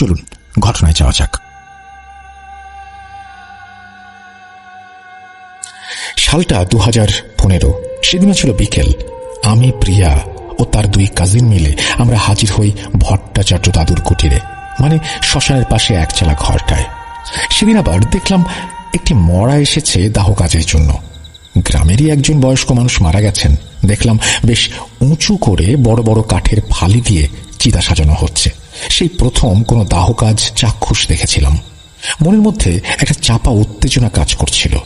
চলুন, ঘটনায় যাওয়া যাক। সালটা দু হাজার পনেরো, সেদিনও ছিল বিকেল। আমি, প্রিয়া ও তার দুই কাজিন মিলে আমরা হাজির হই ভট্টাচার্য দাদুর কুটিরে মানে শ্মশানের পাশে একচালা ঘরটায়। সেদিন আবার দেখলাম একটি মরা এসেছে দাহ কাজের জন্য। গ্রামেরই একজন বয়স্ক মানুষ মারা গেছেন। দেখলাম বেশ উঁচু করে বড় বড় কাঠের ফালি দিয়ে চিতা সাজানো হচ্ছে। সেই প্রথম কোনো দাহ কাজ চাক্ষুষ দেখেছিলাম। মনের মধ্যে একটা চাপা উত্তেজনা কাজ করছিল।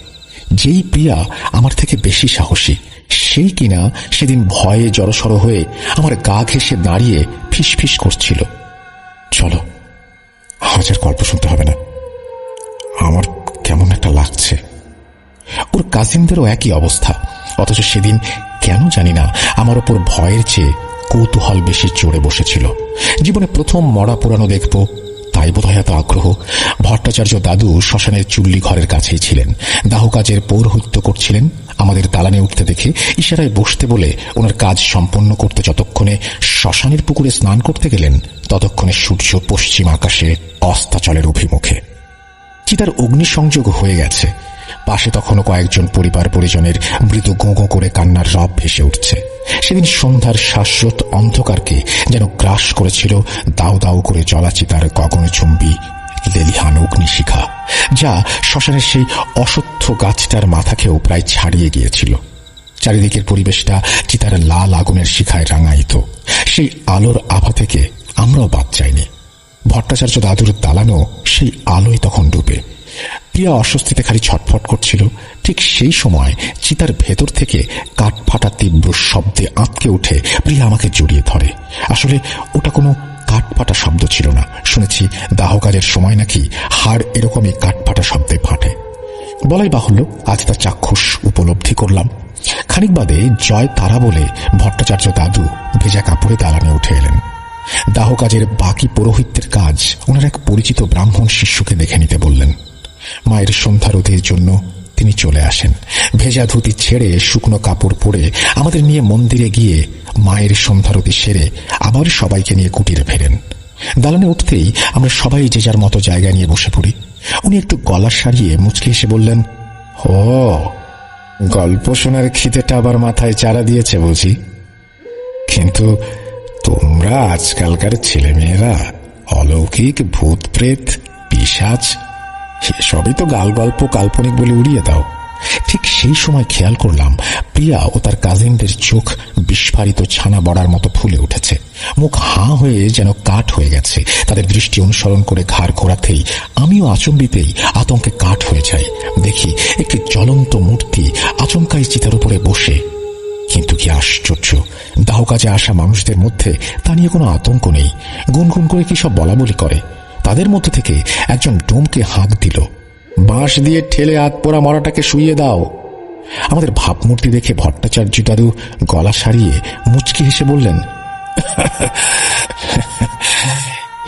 যেই প্রিয়া আমার থেকে বেশি সাহসী, সেই কিনা সেদিন ভয়ে জড়সড় হয়ে আমার গা ঘেসে দাঁড়িয়ে ফিসফিস করছিল। চলো, হাজার গল্প শুনতে হবে না। আমার কেমন একটা লাগছে। ওর কাজিনদেরও একই অবস্থা। অথচ সেদিন কেন জানি না আমার ওপর ভয়ের চেয়ে কৌতূহল বেশি চড়ে বসেছিল। জীবনে প্রথম মরা পুরানো দেখব, তাই বোধহয় এত আগ্রহ। ভট্টাচার্য দাদু শ্মশানের চুল্লি ঘরের কাছেই ছিলেন। দাহ কাজের পৌরহিত্য করছিলেন। আমাদের দালানে উঠতে দেখে ইশারায় বসতে বলে ওনার কাজ সম্পন্ন করতে যতক্ষণে শ্মশানের পুকুরে স্নান করতে গেলেন, ততক্ষণে সূর্য পশ্চিম আকাশে অস্তাচলের অভিমুখে। চিতার অগ্নিসংযোগ হয়ে গেছে। পাশে তখনও কয়েকজন পরিবার পরিজনের মৃদু গোঁ গোঁ করে কান্নার রব ভেসে উঠছে। সেদিন সন্ধ্যার শাশ্বত অন্ধকারকে যেন গ্রাস করেছিল দাউ দাউ করে জলাচিতার গগনচুম্বী লেলিহান অগ্নিশিখা, যা শ্মশানের সেই অসত্য গাছটার মাথাকেও প্রায় ছাড়িয়ে গিয়েছিল। চারিদিকের পরিবেশটা চিতার লাল আগুনের শিখায় রাঙায়িত। সেই আলোর আভা থেকে আমরাও বাদ যাইনি। ভট্টাচার্য দাদুর দালানো সেই আলোয় তখন ডুবে। প্রিয়া অস্বস্তিতে খালি ছটফট করছিল। ঠিক সেই সময় চিতার ভেতর থেকে কাঠ ফাটা তীব্র শব্দে আঁতকে উঠে প্রিয়া আমাকে জড়িয়ে ধরে। আসলে ওটা কোনো কাঠফাটা শব্দ ছিল না। শুনেছি দাহ কাজের সময় নাকি হাড় এরকমই কাঠফাটা শব্দে ফাটে। বলাই বাহুল্য, আজ তা চাক্ষুষ উপলব্ধি করলাম। খানিক বাদে জয় তারা বলে ভট্টাচার্য দাদু ভেজা কাপড়ে দালানে উঠে এলেন। দাহ কাজের বাকি পৌরোহিত্যের কাজ ওনার এক পরিচিত ব্রাহ্মণ শিষ্যকে দেখে নিতে বললেন। মায়ের সন্ধ্যা সন্ধ্যারতির জন্য তিনি চলে আসেন। ভেজা ধুতি ছেড়ে শুকনো কাপড় পরে আমাদের নিয়ে মন্দিরে গিয়ে মায়ের সন্ধ্যারতি সেরে আবার সবাইকে নিয়ে কুটিরে ফেরেন। দালানে উঠতেই আমরা সবাই যে যার মতো জায়গা নিয়ে বসে পড়ি। উনি একটু গলা সারিয়ে মুচকে এসে বললেন ও গল্প শোনার খিদেটা আবার মাথায় চারা দিয়েছে বুঝি। কিন্তু তোমরা আজকালকার ছেলেমেয়েরা অলৌকিক ভূত প্রেত পিসাচ সবই তো গাল গল্প, কাল্পনিক বলে উড়িয়ে দাও। ঠিক সেই সময় খেয়াল করলাম, প্রিয়া ও তার কাজিনদের চোখ বিস্ফারিত ছানা বড়ার মতো ফুলে উঠেছে। মুখ হাঁ হয়ে যেন কাঠ হয়ে গেছে। তাদের দৃষ্টি অনুসরণ করে ঘাড় ঘোরাতেই আমিও আচম্বিতেই আতঙ্কে কাঠ হয়ে যাই। দেখি একটি জ্বলন্ত মূর্তি আচমকাই চিতার উপরে বসে। কিন্তু কি আশ্চর্য দাহ কাজে আসা মানুষদের মধ্যে তা নিয়ে কোনো আতঙ্ক নেই। গুনগুন করে কি সব বলা বলি করে? তাদের মধ্যে থেকে একজন ডোমকে হাঁক দিল। বাঁশ দিয়ে ঠেলে হাত পোড়া মরাটাকে শুইয়ে দাও। আমাদের ভাবমূর্তি দেখে ভট্টাচার্য দাদু গলা সারিয়ে মুচকি হেসে বললেন,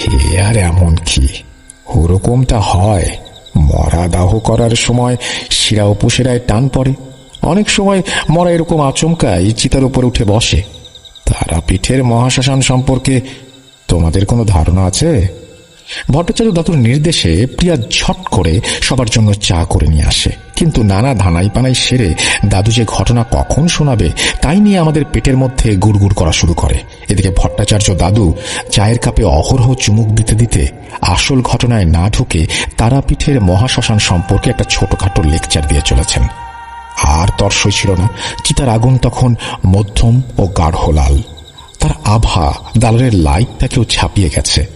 হে আর এমন কি? ওরকমটা হয়। মরা দাহ করার সময় শিরা উপসেরায় টান পড়ে। অনেক সময় মরা এরকম আচমকাই চিতার উপর উঠে বসে। তারাপীঠের মহাশ্মশান সম্পর্কে তোমাদের কোনো ধারণা আছে? ভট্টাচার্য দাতুর নির্দেশে প্রিয়া ঝট করে সবার জন্য চা করে নিয়ে আসে। কিন্তু নানা ধানাই পানাই সেরে, দাদু যে ঘটনা কখন শোনাবে, তাই নিয়ে আমাদের পেটের মধ্যে গুড়গুড় করা শুরু করে। এদিকে ভট্টাচার্য দাদু চায়ের কাপে অহরহ চুমুক দিতে দিতে আসল ঘটনায় না ঢুকে তারাপীঠের মহাশ্মশান সম্পর্কে একটা ছোটখাটো লেকচার দিয়ে চলেছেন। আর তর্সই ছিল না। চিতার আগুন তখন মধ্যম ও গাঢ় লাল। তার আভা দালারের লাইটটাকেও ছাপিয়ে গেছে।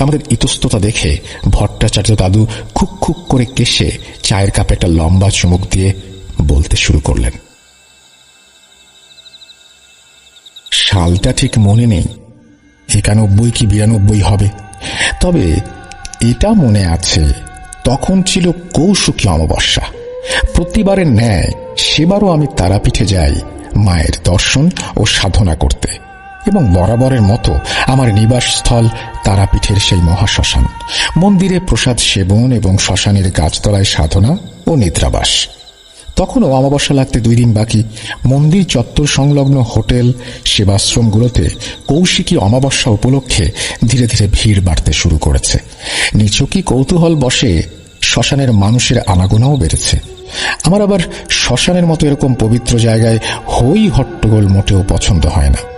আমাদের ইতস্ততা দেখে ভট্টাচার্য দাদু খুক খুক করে কেসে চায়ের কাপে একটা লম্বা চুমুক দিয়ে বলতে শুরু করলেন। সালটা ঠিক মনে নেই। একানব্বই কি বিরানব্বই হবে? তবে এটা মনে আছে, তখন ছিল কৌশুকী অমাবস্যা। প্রতিবারের ন্যায় সেবারও আমি তারাপীঠে যাই, মায়ের দর্শন ও সাধনা করতে। এবং বরাবরের মতো আমার নিবাসস্থল তারাপীঠের সেই মহাশ্মশান। মন্দিরে প্রসাদ সেবন এবং শ্মশানের গাছতলায় সাধনা ও নিদ্রাবাস। তখনও অমাবস্যা লাগতে দুই দিন বাকি। মন্দির চত্বর সংলগ্ন হোটেল, সেবাশ্রমগুলোতে কৌশিকী অমাবস্যা উপলক্ষে ধীরে ধীরে ভিড় বাড়তে শুরু করেছে। নিছকই কৌতূহল বসে শ্মশানের মানুষের আনাগোনাও বেড়েছে। আমার আবার শ্মশানের মতো এরকম পবিত্র জায়গায় হই হট্টগোল মোটেও পছন্দ হয় না।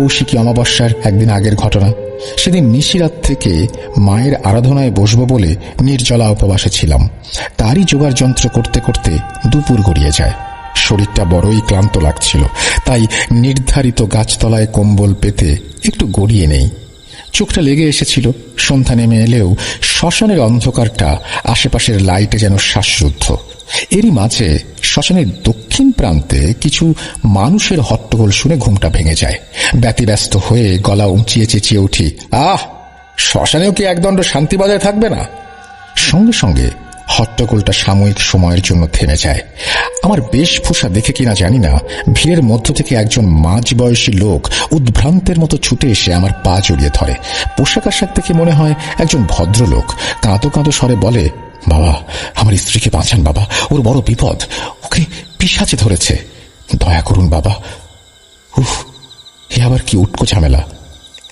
কৌশিকী অমাবস্যার একদিন আগের ঘটনা। সেদিন নিশিরাত থেকে মায়ের আরাধনায় বসবো বলে নির্জলা উপবাসে ছিলাম। তারই জোগাড় যন্ত্র করতে করতে দুপুর গড়িয়ে যায়। শরীরটা বড়ই ক্লান্ত লাগছিল, তাই নির্ধারিত গাছতলায় কম্বল পেতে একটু গড়িয়ে নেই। চোখটা লেগে এসেছিল, সন্ধ্যা নেমে এলেও শ্মশানের অন্ধকারটা আশেপাশের লাইটে যেন শ্বাসরুদ্ধ। এরই মাঝে শ্মশানের দক্ষিণ প্রান্তে কিছু মানুষের হট্টগোল শুনে ঘুমটা ভেঙে যায়। ব্যতিব্যস্ত হয়ে গলা উঁচিয়ে চেঁচিয়ে উঠি, আহ, শ্মশানেও কি একদণ্ড শান্তি বজায় থাকবে না? সঙ্গে সঙ্গে হট্টগোলটা সাময়িক সময়ের জন্য থেমে যায়। আমার বেশভূষা দেখে কিনা জানি না, ভিড়ের মধ্য থেকে একজন মাঝ বয়সী লোক উদ্ভ্রান্তের মতো ছুটে এসে আমার পা জড়িয়ে ধরে। পোশাক আশাক দেখে মনে হয় একজন ভদ্রলোক। কাঁদো কাঁদো স্বরে বলে বাবা, আমার স্ত্রীকে বাঁচান বাবা, ওর বড় বিপদ। ওকে পিসাচে ধরেছে। দয়া করুন বাবা। উফ, এ আবার কি উটকো ঝামেলা।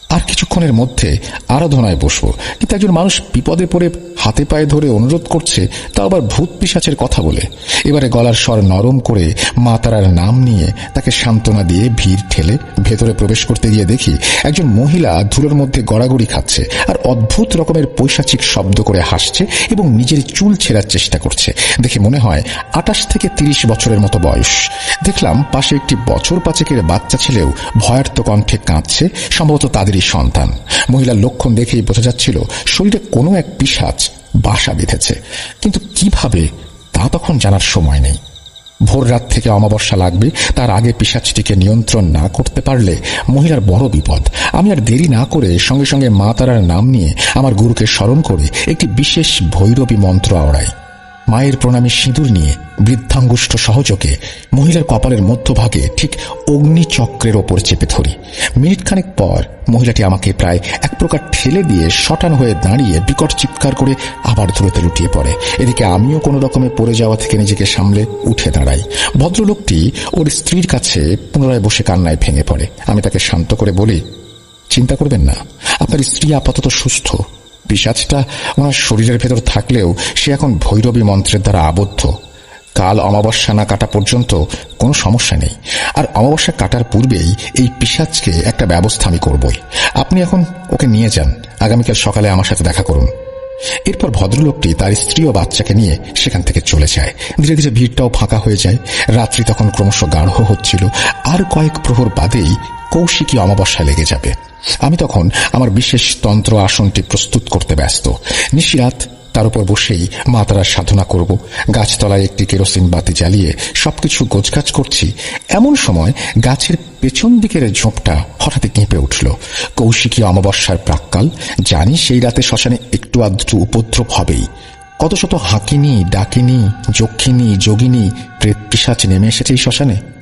আর কিছুক্ষণের মধ্যে আরাধনায় বসবো। কিন্তু একজন মানুষ বিপদে পড়ে হাতে পায়ে ধরে অনুরোধ করছে, তা আবার ভূত পিসাচের কথা বলে। এবারে গলার স্বর নরম করে মা তারার নাম নিয়ে তাকে সান্ত্বনা দিয়ে ভিড় ঠেলে ভেতরে প্রবেশ করতে গিয়ে দেখি একজন মহিলা ধুলোর মধ্যে গড়াগড়ি খাচ্ছে আর অদ্ভুত রকমের পৈশাচিক শব্দ করে হাসছে এবং নিজের চুল ছেঁড়ার চেষ্টা করছে। দেখে মনে হয় আটাশ থেকে তিরিশ বছরের মতো বয়স। দেখলাম পাশে একটি বছর পাঁচেকের বাচ্চা ছেলেও ভয়ার্ত কণ্ঠে কাঁদছে, সম্ভবত তাদেরই সন্তান। মহিলার লক্ষণ দেখেই বোঝা যাচ্ছিল, শরীরে কোনো এক পিসাচ বাসা বেঁধেছে। কিন্তু কীভাবে, তা তখন জানার সময় নেই। ভোর রাত থেকে অমাবস্যা লাগবে, তার আগে পিসাচটিকে নিয়ন্ত্রণ না করতে পারলে মহিলার বড় বিপদ। আমি আর দেরি না করে সঙ্গে সঙ্গে মা তারার নাম নিয়ে আমার গুরুকে স্মরণ করে একটি বিশেষ ভৈরবী মন্ত্র আওড়াই। মায়ের প্রণামী সিঁদুর নিয়ে বৃদ্ধাঙ্গুষ্ঠ সহযোগে মহিলার কপালের মধ্যভাগে ঠিক অগ্নিচক্রের ওপর চেপে ধরি। মিনিটখানেক পর মহিলাটি আমাকে প্রায় এক প্রকার ঠেলে দিয়ে শটান হয়ে দাঁড়িয়ে বিকট চিৎকার করে আবার ধুলোতে লুটিয়ে পড়ে। এদিকে আমিও কোনো রকমে পড়ে যাওয়া থেকে নিজেকে সামলে উঠে দাঁড়াই। ভদ্রলোকটি ওর স্ত্রীর কাছে পুনরায় বসে কান্নায় ভেঙে পড়ে। আমি তাকে শান্ত করে বলি, চিন্তা করবেন না। আপনার স্ত্রী আপাতত সুস্থ। পিসাচটা ওনার শরীরের ভেতর থাকলেও সে এখন ভৈরবী মন্ত্রের দ্বারা আবদ্ধ। কাল অমাবস্যা না কাটা পর্যন্ত কোনো সমস্যা নেই। আর অমাবস্যা কাটার পূর্বেই এই পিসাচকে একটা ব্যবস্থা আমি করবই। আপনি এখন ওকে নিয়ে যান। আগামীকাল সকালে আমার সাথে দেখা করুন। এরপর ভদ্রলোকটি তার স্ত্রী ও বাচ্চাকে নিয়ে সেখান থেকে চলে যায়। ধীরে ধীরে ভিড়টাও ফাঁকা হয়ে যায়। রাত্রি তখন ক্রমশ গাঢ় হচ্ছিল। আর কয়েক প্রহর বাদেই কৌশিকী অমাবস্যা লেগে যাবে। আমি তখন আমার বিশেষ তন্ত্র আসনটি প্রস্তুত করতে ব্যস্ত। নিশিরাত তার উপর বসেই মা তারা সাধনা করব। গাছতলায় একটি কেরোসিন বাতি জ্বালিয়ে সবকিছু গোছগাছ করছি। এমন সময় গাছের পেছন দিকের ঝোঁপটা হঠাৎ কেঁপে উঠল। কৌশিকী অমাবস্যার প্রাক্কাল, জানি সেই রাতে শ্মশানে একটু আধটু উপদ্রব হবেই। কত শত হাঁকিনি, ডাকিনি যক্ষিণী যোগিনী, প্রেত পিসাচ নেমে এসেছে এই শ্মশানে।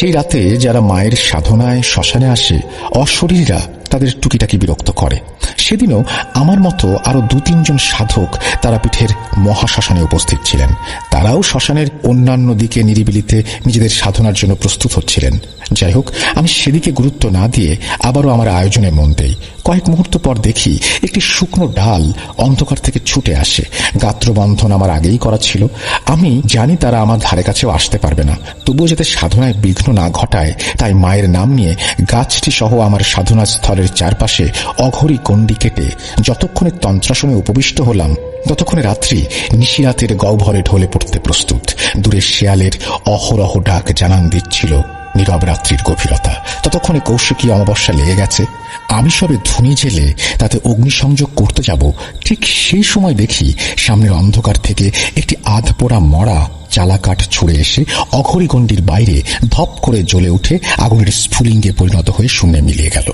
সেই রাতে যারা মায়ের সাধনায় শ্মশানে আসে অশরীররা তাদের টুকিটাকি বিরক্ত করে। সেদিনও আমার মতো আরও দু তিনজন সাধক তারাপীঠের মহাশ্মশানে উপস্থিত ছিলেন। তারাও শ্মশানের অন্যান্য দিকে নিরিবিলিতে নিজেদের সাধনার জন্য প্রস্তুত হচ্ছিলেন। যাই হোক, আমি সেদিকে গুরুত্ব না দিয়ে আবারও আমার আয়োজনে মন দেই। কয়েক মুহূর্ত পর দেখি একটি শুকনো ডাল অন্ধকার থেকে ছুটে আসে। গাত্রবন্ধন আমার আগেই করা ছিল। আমি জানি তারা আমার ধারে কাছেও আসতে পারবে না। তবুও যাতে সাধনায় বিঘ্ন না ঘটায়, তাই মায়ের নাম নিয়ে গাছটি সহ আমার সাধনা স্থলের চারপাশে অঘরি গণ্ডি কেটে যতক্ষণে তন্ত্রাসনে উপবিষ্ট হলাম, ততক্ষণে রাত্রি নিশিরাতের গহ্বরে ঢলে পড়তে প্রস্তুত। দূরে শেয়ালের অহরহ ডাক জানান দিচ্ছিল নীরব রাত্রির গভীরতা। ততক্ষণে কৌশিকী অমাবস্যা লেগে গেছে। আমি সবে ধুনি জেলে তাতে অগ্নিসংযোগ করতে যাব। ঠিক সেই সময় দেখি সামনের অন্ধকার থেকে একটি আধপোড়া মরা চালাকাঠ ছুড়ে এসে অঘরিগণ্ডির বাইরে ধপ করে জ্বলে উঠে আগুনের স্ফুলিঙ্গে পরিণত হয়ে শূন্যে মিলিয়ে গেল।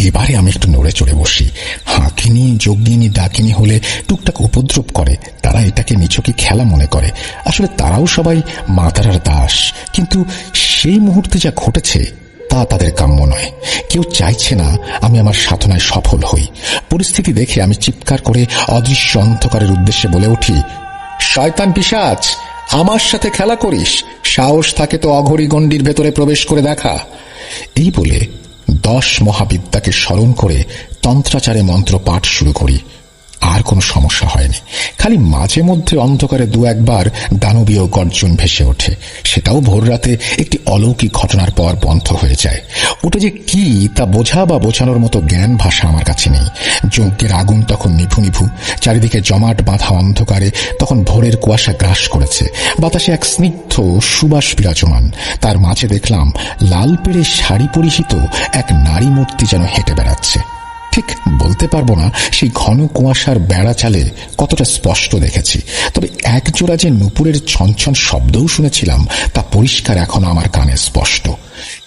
এবারে আমি একটু নড়ে চড়ে বসি। হাঁকিনি যজ্ঞিনী ডাকিনী হলে টুকটাক উপদ্রব করে। তারা এটাকে নিছকি খেলা মনে করে। আসলে তারাও সবাই মাতারার দাস। কিন্তু সেই মুহূর্তে যা ঘটেছে, তা তাদের কাম্য নয়। কেউ চাইছে না আমি আমার সাধনায় সফল হই। পরিস্থিতি দেখে আমি চিৎকার করে অদৃশ্য অন্ধকারের উদ্দেশ্যে বলে উঠি, শয়তান পিসাচ আমার সাথে খেলা করিস। সাহস থাকে তো অঘরী গণ্ডির ভেতরে প্রবেশ করে দেখা। এই বলে দশ মহাবিদ্যাকে স্মরণ করে তন্ত্রাচারে মন্ত্র পাঠ শুরু করি। আর কোনো সমস্যা হয়নি। খালি মাঝে মধ্যে অন্ধকারে দু একবার দানবীয় গর্জন ভেসে ওঠে। সেটাও ভোর রাতে একটি অলৌকিক ঘটনার পর বন্ধ হয়ে যায়। ওটা যে কি তা বোঝা বা বোঝানোর মতো জ্ঞান ভাষা আমার কাছে নেই। যজ্ঞের আগুন তখন নিভু নিভু, চারিদিকে জমাট বাঁধা অন্ধকারে তখন ভোরের কুয়াশা গ্রাস করেছে। বাতাসে এক স্নিগ্ধ সুবাস বিরাজমান। তার মাঝে দেখলাম লাল পেড়ে শাড়ি পরিহিত এক নারী মূর্তি যেন হেঁটে বেড়াচ্ছে। ঠিক বলতে পারব না, সেই ঘন কুয়াশার বেড়া চালে কতটা স্পষ্ট দেখেছি। তবে এক জোড়া যে নুপুরের ছনছন শব্দও শুনেছিলাম, তা পরিষ্কার এখন আমার কানে স্পষ্ট।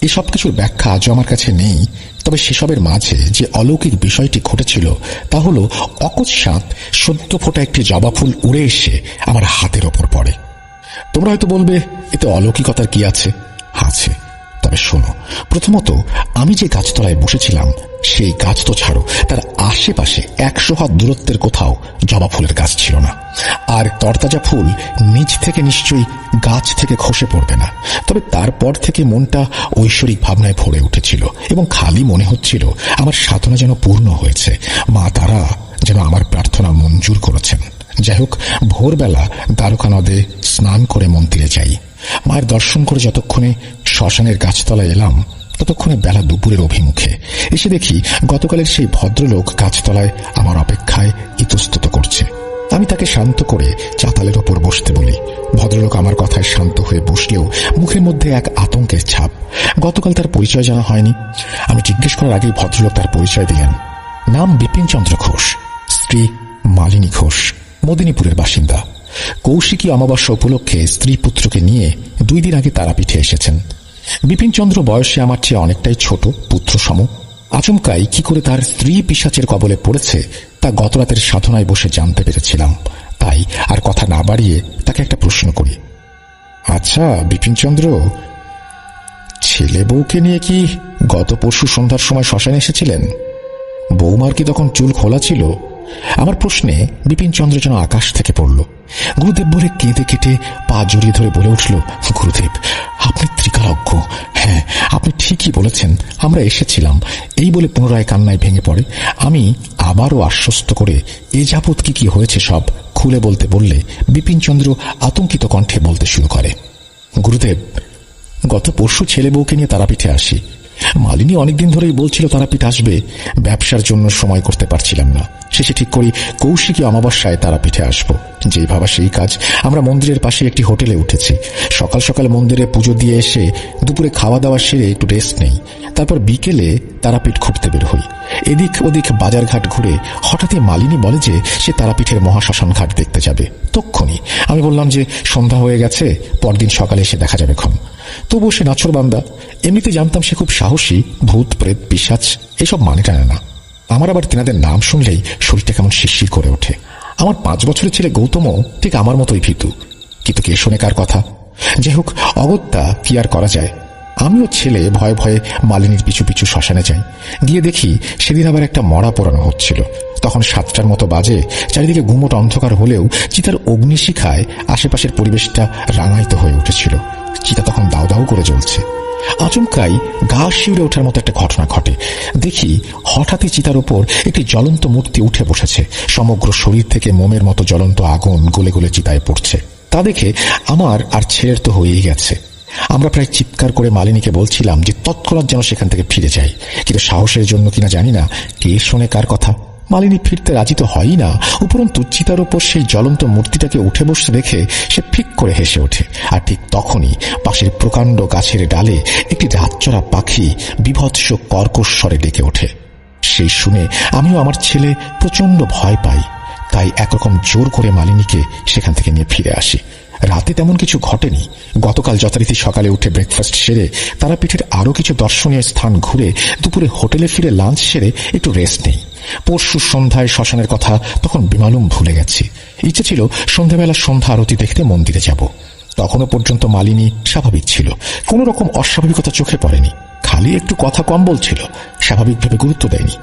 এসব কিছুর ব্যাখ্যা আজও আমার কাছে নেই, তবে সেসবের মাঝে যে অলৌকিক বিষয়টি ঘটেছিল, তা হল অকস্মাৎ সদ্য ফোটা একটি জবা ফুল উড়ে এসে আমার হাতের ওপর পড়ে। তোমরা হয়তো বলবে, এতে অলৌকিকতার কি আছে? আছে। তবে শোনো, প্রথমত আমি যে গাছতলায় বসেছিলাম সেই গাছ তো ছাড়ো, তার আশেপাশে একশো হাত দূরত্বের কোথাও জবা ফুলের গাছ ছিল না। আর তরতাজা ফুল নিচ থেকে নিশ্চয়ই গাছ থেকে খসে পড়বে না। তবে তারপর থেকে মনটা ঐশ্বরিক ভাবনায় ভরে উঠেছিল এবং খালি মনে হচ্ছিল, আমার সাধনা যেন পূর্ণ হয়েছে। মা তারা যেন আমার প্রার্থনা মঞ্জুর করেছেন। যাই হোক, ভোরবেলা দ্বারকা নদে স্নান করে মন্দিরে যাই। মায়ের দর্শন করে যতক্ষণে শ্মশানের গাছতলায় এলাম ততক্ষণে বেলা দুপুরের অভিমুখে। এসে দেখি গতকালের সেই ভদ্রলোক গাছতলায় আমার অপেক্ষায় ইতস্তত করছে। আমি তাকে শান্ত করে চাতালের ওপর বসতে বলি। ভদ্রলোক আমার কথায় শান্ত হয়ে বসলেও মুখের মধ্যে এক আতঙ্কের ছাপ। গতকাল তার পরিচয় জানা হয়নি। আমি জিজ্ঞেস করার আগেই ভদ্রলোক তার পরিচয় দিলেন। নাম বিপিন চন্দ্র ঘোষ, স্ত্রী মালিনী ঘোষ, মদিনীপুরের বাসিন্দা। কৌশিকী অমাবস্যা উপলক্ষে স্ত্রী পুত্রকে নিয়ে দুই দিন আগে তারাপীঠে এসেছেন। বিপিনচন্দ্র বয়সে আমার চেয়ে অনেকটাই ছোট পুত্র সম আচমকাই কি করে তার স্ত্রী পিসাচের কবলে পড়েছে, তা গতরাতের সাধনায় বসে জানতে পেরেছিলাম। তাই আর কথা না বাড়িয়ে তাকে একটা প্রশ্ন করি। আচ্ছা বিপিনচন্দ্র, ছেলে বউকে নিয়ে কি গত পরশু সন্ধ্যার সময় শ্মশানে এসেছিলেন? বৌমার কি তখন চুল খোলা ছিল? আমার প্রশ্নে বিপিন চন্দ্র যেন আকাশ থেকে পড়ল। গুরুদেব বলে কেঁদে কেটে পা জড়িয়ে ধরে বলে উঠল, গুরুদেব, আপনি ত্রিকালজ্ঞ। হ্যাঁ আপনি ঠিকই বলেছেন, আমরা এসেছিলাম। এই বলে পুনরায় কান্নায় ভেঙে পড়ে। আমি আবারও আশ্বস্ত করে এ যাবৎ কি কি হয়েছে সব খুলে বলতে বললে বিপিনচন্দ্র আতঙ্কিত কণ্ঠে বলতে শুরু করে, গুরুদেব, গত পরশু ছেলে বউকে নিয়ে তারাপীঠে আসি। মালিনী অনেকদিন ধরেই বলছিল তারাপীঠ আসবে। ব্যবসার জন্য সময় করতে পারছিলাম না। শেষে ঠিক করি, কৌশিকী অমাবস্যায় তারাপীঠে আসব। যেই ভাবা সেই কাজ, আমরা মন্দিরের পাশে একটি হোটেলে উঠেছি। সকাল সকাল মন্দিরে পুজো দিয়ে এসে দুপুরে খাওয়া দাওয়া সেরে একটু রেস্ট নেই। তারপর বিকেলে তারাপীঠ ঘুরতে বের হই। এদিক ওদিক বাজারঘাট ঘুরে হঠাৎই মালিনী বলে যে সে তারাপীঠের মহাশ্মশান ঘাট দেখতে যাবে। তক্ষণি আমি বললাম যে, সন্ধ্যা হয়ে গেছে, পরদিন সকালে এসে দেখা যাবে ক্ষণ। তবুও সে নাছর বান্দা। এমনিতে জানতাম সে খুব সাহসী, ভূত, প্রেত পিসাচ এসব মানে টানে না। আমার আবার তেনাদের নাম শুনলেই শরীরটা কেমন শিরশির করে ওঠে। আমার পাঁচ বছরের ছেলে গৌতমও ঠিক আমার মতোই ভীতু। কিন্তু কে শোনে কার কথা? যাই হোক অগত্যা কি আর করা যায়? আমিও ছেলে ভয়ে ভয়ে মালিনীর পিছু পিছু শ্মশানে যাই। গিয়ে দেখি সেদিন আবার একটা মরা পোড়ানো হচ্ছিল। তখন সাতটার মতো বাজে চারিদিকে গুমট অন্ধকার হলেও চিতার অগ্নিশিখায় আশেপাশের পরিবেশটা রাঙায়িত হয়ে উঠেছিল। চিতা তখন দাও দাও করে জ্বলছে। আচমকাই গা শিউরে ওঠার মতো একটা ঘটনা ঘটে। দেখি হঠাৎই চিতার উপর একটি জ্বলন্ত মূর্তি উঠে বসেছে। সমগ্র শরীর থেকে মোমের মতো জ্বলন্ত আগুন গলে গলে চিতায় পড়ছে। তা দেখে আমার আর ছেলের তো হয়েই গেছে। আমরা প্রায় চিৎকার করে মালিনীকে বলছিলাম যে তৎক্ষণাৎ যেন সেখান থেকে ফিরে যাই। কিন্তু সাহসের জন্য কিনা জানি না কে শোনে কার কথা। মালিনী ফিরতে রাজি তো হয়ই না। উপরন্তু চিতার উপর সেই জ্বলন্ত মূর্তিটাকে উঠে বসতে দেখে সে ফিক করে হেসে ওঠে। আর ঠিক তখনই পাশের প্রকাণ্ড গাছের ডালে একটি রাতচরা পাখি বিভৎস কর্কশ স্বরে ডেকে ওঠে। সেই শুনে আমিও আমার ছেলে প্রচণ্ড ভয় পাই। তাই একরকম জোর করে মালিনীকে সেখান থেকে নিয়ে ফিরে আসি। রাতে তেমন কিছু ঘটেনি। গতকাল যথারীতি সকালে উঠে ব্রেকফাস্ট সেরে তারাপীঠের আরও কিছু দর্শনীয় স্থান ঘুরে দুপুরে হোটেলে ফিরে লাঞ্চ সেরে একটু রেস্ট নেই। পরশু সন্ধ্যায় শ্মশানের কথা তখন বিমালুম ভুলে গেছি। ইচ্ছে ছিল সন্ধ্যাবেলা সন্ধ্যা আরতি দেখতে মন্দিরে যাব। তখনও পর্যন্ত মালিনী স্বাভাবিক ছিল। কোনো রকম অস্বাভাবিকতা চোখে পড়েনি। খালি একটু কথা কম বলছিল স্বাভাবিকভাবে গুরুত্ব দেয়নি।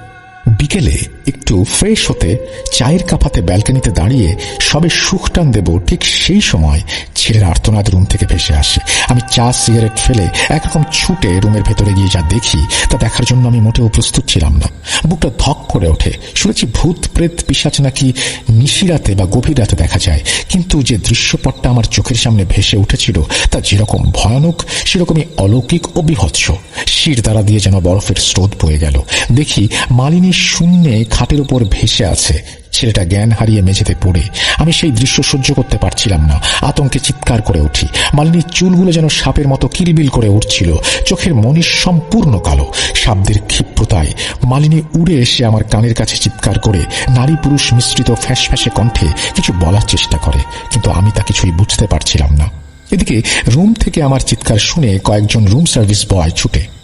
বিকেলে একটু ফ্রেশ হতে চায়ের কাপাতে ব্যালকনিতে দাঁড়িয়ে সবে সুখ টান দেব ঠিক সেই সময় ছেলের আর্তনাদ রুম থেকে ভেসে আসে। আমি চা, সিগারেট ফেলে একরকম ছুটে রুমের ভেতরে গিয়ে যা দেখি তা দেখার জন্য আমি মোটেও প্রস্তুত ছিলাম না। বুকটা ধক করে ওঠে। শুনেছি ভূত, প্রেত পিসাচ নাকি নিশিরাতে বা গভীর রাতে দেখা যায়। কিন্তু যে দৃশ্যপটটা আমার চোখের সামনে ভেসে উঠেছিল তা যেরকম ভয়ানক, সেরকমই অলৌকিক ও বিভৎস। শির দ্বারা দিয়ে যেন বরফের স্রোত বয়ে গেল। দেখি মালিনী শূন্যে খাটের উপর ভেসে আছে। ছেলেটা জ্ঞান হারিয়ে মেঝেতে পড়ে। আমি সেই দৃশ্য সহ্য করতে পারছিলাম না। আতঙ্কে চিৎকার করে উঠি। মালিনীর চুলগুলো যেন সাপের মতো কিলবিল করে উঠছিল। চোখের মনির সম্পূর্ণ কালো। শব্দের ক্ষিপ্রতায় মালিনী উড়ে এসে আমার কানের কাছে চিৎকার করে। নারী পুরুষ মিশ্রিত ফ্যাঁস ফ্যাঁসে কণ্ঠে কিছু বলার চেষ্টা করে। কিন্তু আমি তা কিছুই বুঝতে পারছিলাম না। এদিকে রুম থেকে আমার চিৎকার শুনে কয়েকজন রুম সার্ভিস বয় ছুটে।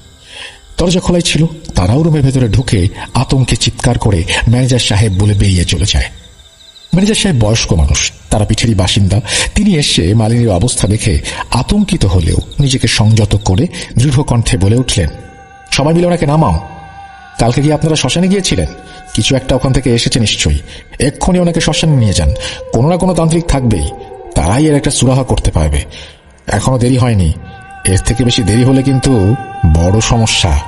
দরজা খোলাই ছিল। তারাও রুমের ভেতরে ঢুকে আতঙ্কে চিৎকার করে ম্যানেজার সাহেব বলে বেরিয়ে চলে যায়। ম্যানেজার সাহেব বয়স্ক মানুষ, তারা পিঠেরই বাসিন্দা। তিনি এসে মালিনীর অবস্থা দেখে আতঙ্কিত হলেও নিজেকে সংযত করে দৃঢ় কণ্ঠে বলে উঠলেন, সবাই মিলে ওনাকে নামাও। কালকে কি আপনারা শ্মশানে গিয়েছিলেন? কিছু একটা ওখান থেকে এসেছে নিশ্চয়ই। এক্ষুনি ওনাকে শ্মশানে নিয়ে যান। কোনো না কোনো তান্ত্রিক থাকবেই। তারাই এর একটা সুরাহা করতে পারবে। এখনও দেরি হয়নি। এর থেকে বেশি দেরি হলে কিন্তু বড় সমস্যা।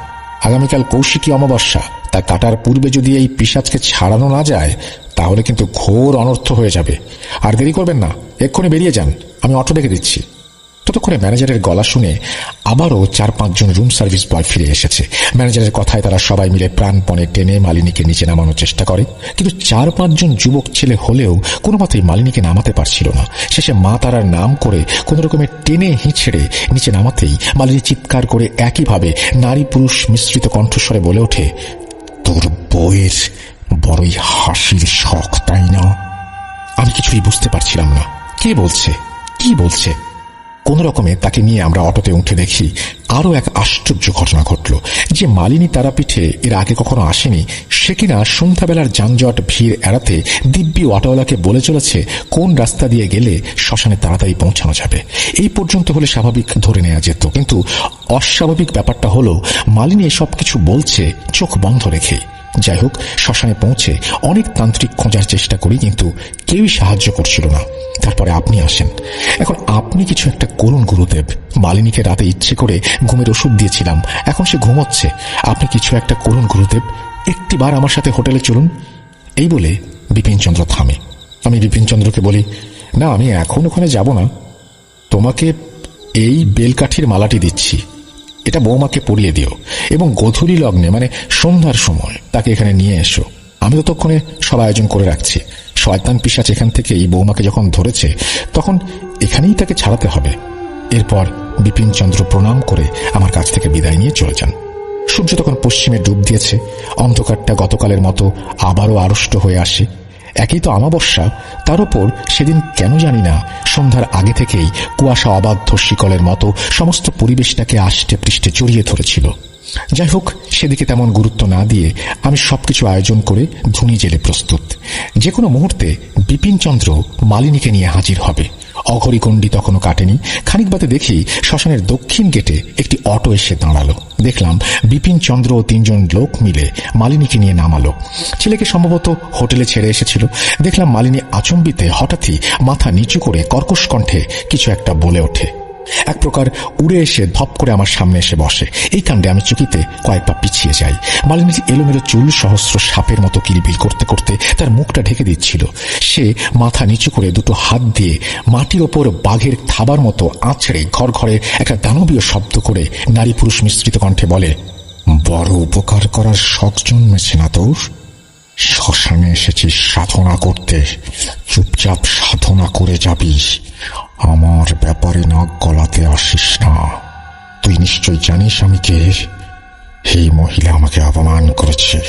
আগামীকাল কৌশিকী অমাবস্যা, তা কাটার পূর্বে যদি এই পিসাজকে ছাড়ানো না যায়, তাহলে কিন্তু ঘোর অনর্থ হয়ে যাবে। আর দেরি করবেন না, এক্ষুনি বেরিয়ে যান, আমি অটো দেখে দিচ্ছি। ততক্ষণে ম্যানেজারের গলা শুনে আবারও চার পাঁচজন রুম সার্ভিস বয় ফিরে এসেছে। ম্যানেজারের কথায় তারা সবাই মিলে প্রাণপণে টেনে মালিনীকে নিচে নামানোর চেষ্টা করে। কিন্তু চার পাঁচজন যুবক ছেলে হলেও কোনো মতেই মালিনীকে নামাতে পারছিল না। শেষে মা তারার নাম করে কোনো রকমের টেনে হিঁচড়ে নিচে নামাতেই মালিনী চিৎকার করে একইভাবে নারী পুরুষ মিশ্রিত কণ্ঠস্বরে বলে ওঠে, তোর বইয়ের বড়ই হাসির শখ, তাই না? আমি কিছুই বুঝতে পারছিলাম না। কে বলছে? কি বলছে? কোন রকমে তাকে নিয়ে আমরা অটোতে উঠে দেখি আরও এক আশ্চর্য ঘটনা ঘটল যে মালিনী তারাপীঠে এর আগে কখনো আসেনি, সে কিনা সন্ধ্যাবেলার যানজট, ভিড় এড়াতে দিব্যি অটোওয়ালাকে বলে চলেছে, কোন রাস্তা দিয়ে গেলে শ্মশানে তাড়াতাড়ি পৌঁছানো যাবে। এই পর্যন্ত হলে স্বাভাবিক ধরে নেওয়া যেত, কিন্তু অস্বাভাবিক ব্যাপারটা হলো, মালিনী এসব কিছু বলছে চোখ বন্ধ রেখেই। যাই হোক শ্মশানে পৌঁছে অনেক তান্ত্রিক খোঁজার চেষ্টা করি, কিন্তু কেউই সাহায্য করছিল না। তারপরে আপনি আসেন। এখন আপনি কিছু একটা করুন, গুরুদেব। মালিনীকে রাতে ইচ্ছে করে ঘুমের ওষুধ দিয়েছিলাম। এখন সে ঘুমোচ্ছে। আপনি কিছু একটা করুন, গুরুদেব। একটিবার আমার সাথে হোটেলে চলুন। এই বলে বিপিনচন্দ্র থামে। আমি বিপিনচন্দ্রকে বলি, না, আমি এখন ওখানে যাব না। তোমাকে এই বেলকাঠির মালাটি দিচ্ছি। এটা বৌমাকে পড়িয়ে দিও এবং গধূলি লগ্নে মানে সন্ধ্যার সময়, তাকে এখানে নিয়ে এসো। আমি ততক্ষণে সব আয়োজন করে রাখছি। শয়তান পিসাচ এখান থেকে এই বৌমাকে যখন ধরেছে, তখন এখানেই তাকে ছাড়াতে হবে। এরপর বিপিনচন্দ্র প্রণাম করে আমার কাছ থেকে বিদায় নিয়ে চলে যান। সূর্য তখন পশ্চিমে ডুব দিয়েছে। অন্ধকারটা গতকালের মতো আবারও আড়ষ্ট হয়ে আসে। একই তো আমাবস্যা, তার উপর সেদিন কেন জানি না, সন্ধ্যার আগে থেকেই কুয়াশা অবাধ্য শিকলের মতো সমস্ত পরিবেশটাকে আষ্টে পৃষ্ঠে জড়িয়ে ধরেছিল। যাই হোক, সেদিকে তেমন গুরুত্ব না দিয়ে আমি সবকিছু আয়োজন করে ধুনি জেলে প্রস্তুত। যে কোনো মুহূর্তে বিপিনচন্দ্র মালিনীকে নিয়ে হাজির হবে। অঘরিকণ্ডি তখনও কাটেনি। খানিক বাদে দেখি শ্মশানের দক্ষিণ গেটে একটি অটো এসে দাঁড়াল। দেখলাম বিপিন চন্দ্র ও তিনজন লোক মিলে মালিনীকে নিয়ে নামালো। ছেলেকে সম্ভবত হোটেলে ছেড়ে এসেছিল। দেখলাম মালিনী আচম্বিতে হঠাৎই মাথা নিচু করে কর্কশ কণ্ঠে কিছু একটা বলে ওঠে। এক প্রকার উড়ে এসে ধপ করে আমার সামনে এসে বসে। এই কাণ্ডে আমি চুকিতে কয়েক পা পিছিয়ে যাই। মালিনীর এলোমেলো চুল, সহস্র সাপের মতো কিলবিল করতে করতে তার মুখটা ঢেকে দিচ্ছিল। সে মাথা নিচু করে দুটো হাত দিয়ে মাটির ওপর বাঘের থাবার মতো আঁচড়ে ঘর ঘরে একটা দানবীয় শব্দ করে নারী পুরুষ মিশ্রিত কণ্ঠে বলে, বড় উপকার করার শখ জন্মেছে না তোর? শ্মশানে এসেছিস, সাধনা করতে চুপচাপ সাধনা করে যাবি আমার ব্যাপারে নাক গলাতে আসিস না। তুই নিশ্চয় জানিস আমি কে? এই মহিলা আমাকে অপমান করেছে।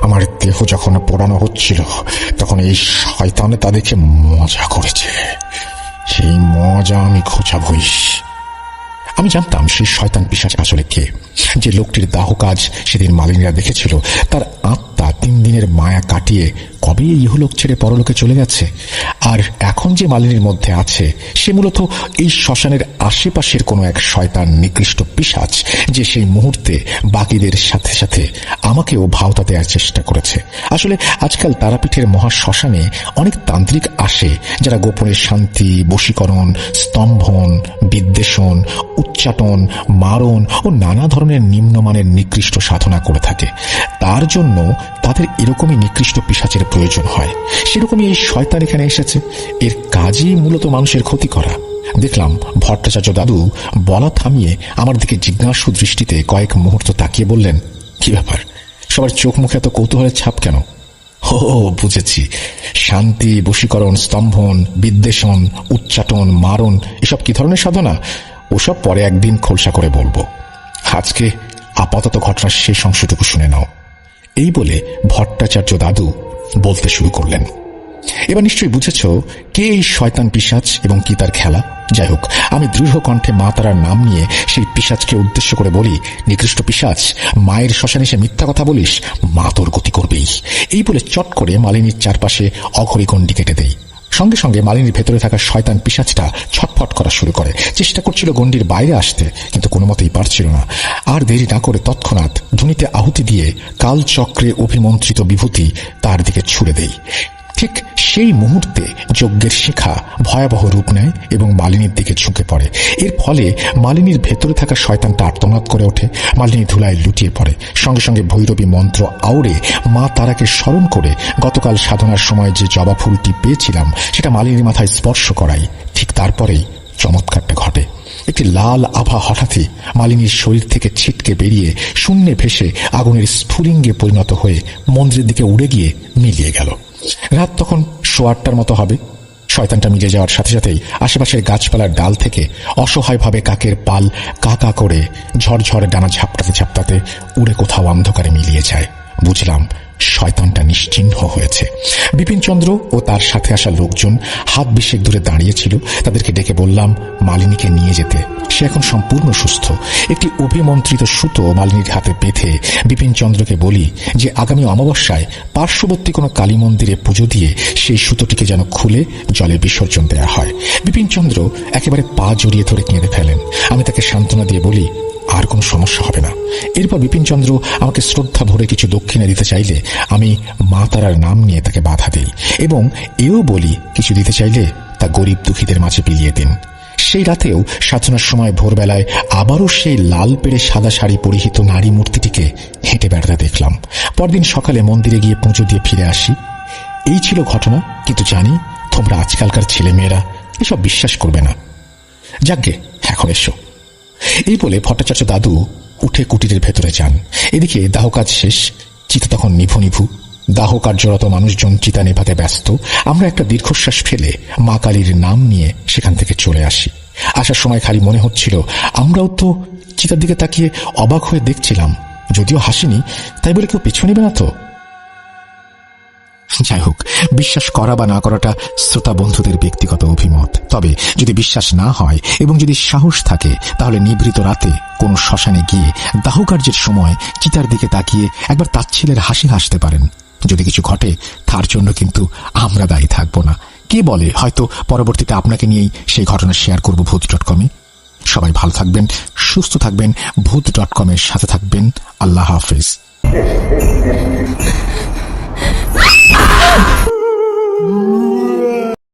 আমার দেহ যখন পোড়ানো হচ্ছিল, তখন এই শয়তানে তা দেখে মজা করেছে। সেই মজা আমি খোঁজাবই আমি জানতাম সেই শয়তান পিসাচ আসলে কে। যে লোকটির দাহ কাজ সেদিন মালিনীরা দেখেছিল, তার আত্মা তিন দিনের মায়া কাটিয়ে কবে ইহলোক ছেড়ে পরলোকে চলে গেছে? আর এখন যে মালিনীর মধ্যে আছে, সে মূলত এই শ্মশানের আশেপাশের কোনো এক শয়তান নিকৃষ্ট পিসাচ যে সেই মুহূর্তে বাকিদের সাথে সাথে আমাকেও ভাওতা দেওয়ার চেষ্টা করেছে। আসলে আজকাল তারাপীঠের মহা শ্মশানে অনেক তান্ত্রিক আসে, যারা গোপনে শান্তি, বশীকরণ, স্তম্ভন, বিদ্বেষণ, উচ্চাটন, মারণ ও নানা ধরনের নিম্নমানের নিকৃষ্ট সাধনা করে থাকে। তার জন্য তাদের এরকমই নিকৃষ্ট পিসাচের প্রয়োজন হয়। সেরকমই এই শয়তান এখানে এসেছে। এর কাজই মূলত মানুষের ক্ষতি করা। দেখলাম ভট্টাচার্য দাদু বলা থামিয়ে আমার দিকে জিজ্ঞাসু দৃষ্টিতে কয়েক মুহূর্ত তাকিয়ে বললেন, কি ব্যাপার? সবার চোখ মুখে এত কৌতূহলের ছাপ কেন? ও বুঝেছি। শান্তি, বশীকরণ, স্তম্ভন, বিদ্বেষণ, উচ্চাটন, মারণ, এসব কি ধরনের সাধনা? ওসব পরে একদিন খোলসা করে বলব। আজকে আপাতত ঘটনার শেষ অংশটুকু শুনে নাও। এই বলে ভট্টাচার্য দাদু বলতে শুরু করলেন। এবার নিশ্চয়ই বুঝেছ কে এই শয়তান পিসাজ এবং কি তার খেলা? যাই হোক, আমি দৃঢ় কণ্ঠে মা তারার নাম নিয়ে সেই পিসাজকে উদ্দেশ্য করে বলি, নিকৃষ্ট পিসাজ মায়ের শ্মশানে সে মিথ্যা কথা বলিস, মা তোর গতি করবেই। এই বলে চট করে মালিনীর চারপাশে অঘরি গণ্ডি কেটে দেই। সঙ্গে সঙ্গে মালিনীর ভেতরে থাকা শয়তান পিসাচটা ছটফট করা শুরু করে। চেষ্টা করছিল গণ্ডির বাইরে আসতে, কিন্তু কোনো মতেই পারছিল না। আর দেরি না করে তৎক্ষণাৎ ধুনিতে আহুতি দিয়ে কালচক্রে অভিমন্ত্রিত বিভূতি তার দিকে ছুড়ে দেই ঠিক সেই মুহূর্তে যজ্ঞের শিখা ভয়াবহ রূপ নেয় এবং মালিনীর দিকে ঝুঁকে পড়ে। এর ফলে মালিনীর ভেতরে থাকা শয়তানটা আর্তনাদ করে ওঠে, মালিনী ধুলায় লুটিয়ে পড়ে। সঙ্গে সঙ্গে ভৈরবী মন্ত্র আউড়ে মা তারাকে স্মরণ করে, গতকাল সাধনার সময় যে জবা ফুলটি পেয়েছিলাম, সেটা মালিনীর মাথায় স্পর্শ করাই। ঠিক তারপরেই চমৎকারটা ঘটে। একটি লাল আভা হঠাৎই মালিনীর শরীর থেকে ছিটকে বেরিয়ে শূন্যে ভেসে আগুনের স্ফুলিঙ্গে পরিণত হয়ে মন্দিরের দিকে উড়ে গিয়ে মিলিয়ে গেল। রাত তখন সোয়ারটার মতো হবে। শয়তানটা মিলে যাওয়ার সাথে সাথেই আশেপাশের গাছপালার ডাল থেকে অসহায়ভাবে কাকের পাল কাকা করে ঝড়ঝড় ডানা ঝাপটাতে ঝাপটাতে উড়ে কোথাও অন্ধকারে মিলিয়ে যায়। বুঝলাম শয়তানটা নিশ্চিহ্ন হয়েছে। বিপিনচন্দ্র ও তার সাথে আসা লোকজন হাত বিশেক দূরে দাঁড়িয়েছিল। তাদেরকে ডেকে বললাম, মালিনীকে নিয়ে যেতে। সে এখন সম্পূর্ণ সুস্থ। একটি অভিমন্ত্রিত সুতো মালিনীর হাতে বেঁধে বিপিনচন্দ্রকে বলি যে, আগামী অমাবস্যায় পার্শ্ববর্তী কোনো কালী মন্দিরে পুজো দিয়ে সেই সুতোটিকে যেন খুলে জলে বিসর্জন দেওয়া হয়। বিপিনচন্দ্র একেবারে পা জড়িয়ে ধরে কেঁদে ফেলেন। আমি তাকে সান্ত্বনা দিয়ে বলি আর কোনো সমস্যা হবে না। এরপর বিপিনচন্দ্র আমাকে শ্রদ্ধা ভরে কিছু দক্ষিণা দিতে চাইলে আমি মা তারার নাম নিয়ে তাকে বাধা দিই এবং এও বলি, কিছু দিতে চাইলে তা গরিব দুঃখীদের মাঝে পিলিয়ে দিন। সেই রাতেও সাধনার সময় ভোরবেলায় আবারও সেই লাল পেড়ে সাদা শাড়ি পরিহিত নারী মূর্তিটিকে হেঁটে বেড়াতে দেখলাম। পরদিন সকালে মন্দিরে গিয়ে পুজো দিয়ে ফিরে আসি। এই ছিল ঘটনা, কিন্তু জানি তোমরা আজকালকার ছেলেমেয়েরা এসব বিশ্বাস করবে না। যাকগে এখন এসো। এই বলে ভট্টাচার্য দাদু উঠে কুটিরের ভেতরে যান। এদিকে দাহ কাজ শেষ, চিতা তখন নিভু নিভু। দাহ কার্যরত মানুষজন চিতা নেভাতে ব্যস্ত। আমরা একটা দীর্ঘশ্বাস ফেলে মা কালীর নাম নিয়ে সেখান থেকে চলে আসি। আসার সময় খালি মনে হচ্ছিল, আমরাও তো চিতার দিকে তাকিয়ে অবাক হয়ে দেখছিলাম। যদিও হাসিনি, তাই বলে কেউ পিছু নেবে না তো? যাই হোক, বিশ্বাস করা বা না করাটা শ্রোতা বন্ধুদের ব্যক্তিগত অভিমত। তবে যদি বিশ্বাস না হয় এবং যদি সাহস থাকে, তাহলে নিভৃত রাতে কোন শ্মশানে গিয়ে দাহকার্যের সময় চিতার দিকে তাকিয়ে একবার তার তাচ্ছিলের হাসি হাসতে পারেন। যদি কিছু ঘটে, তার জন্য কিন্তু আমরা দায়ী থাকব না। কে বলে, হয়তো পরবর্তীতে আপনাকে নিয়েই সেই ঘটনা শেয়ার করব ভূত ডট কমে সবাই ভালো থাকবেন, সুস্থ থাকবেন ভূত ডট কমের সাথে থাকবেন। আল্লাহ হাফেজ। Ah!